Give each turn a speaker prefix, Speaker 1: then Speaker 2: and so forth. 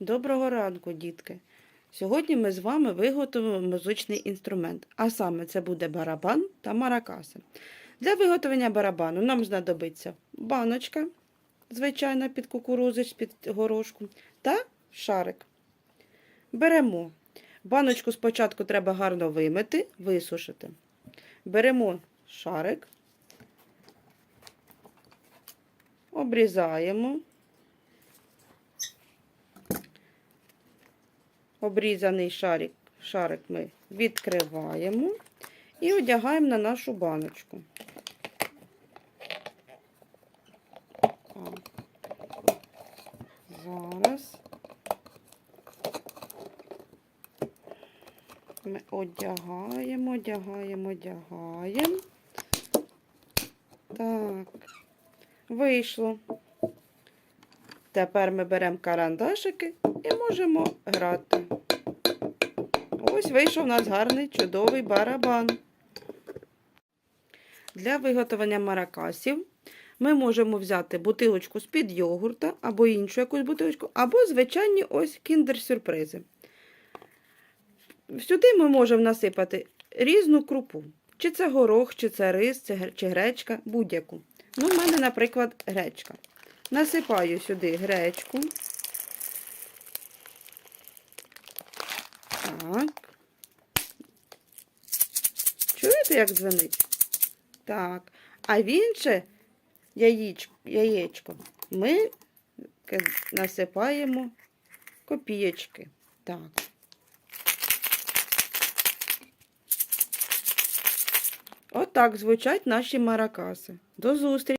Speaker 1: Доброго ранку, дітки! Сьогодні ми з вами виготовимо музичний інструмент, а саме це буде барабан та маракаси. Для виготовлення барабану нам знадобиться баночка, звичайна під кукурузи, під горошку, та шарик. Беремо. Баночку спочатку треба гарно вимити, висушити. Беремо шарик, обрізаємо. Обрізаний шарик, шарик ми відкриваємо і одягаємо на нашу баночку. Зараз ми одягаємо, одягаємо, одягаємо. Так, вийшло. Тепер ми беремо карандашики і можемо грати. Ось вийшов у нас гарний чудовий барабан. Для виготовлення маракасів ми можемо взяти бутилочку з-під йогурта або іншу якусь бутилочку, або звичайні ось кіндер-сюрпризи. Сюди ми можемо насипати різну крупу. Чи це горох, чи це рис, чи гречка, будь-яку. Ну, в мене, наприклад, гречка. Насипаю сюди гречку. Так. Чуєте, як дзвонить? Так. А в інше яєчко, яєчко ми насипаємо копієчки. Так. Отак звучать наші маракаси. До зустрічі!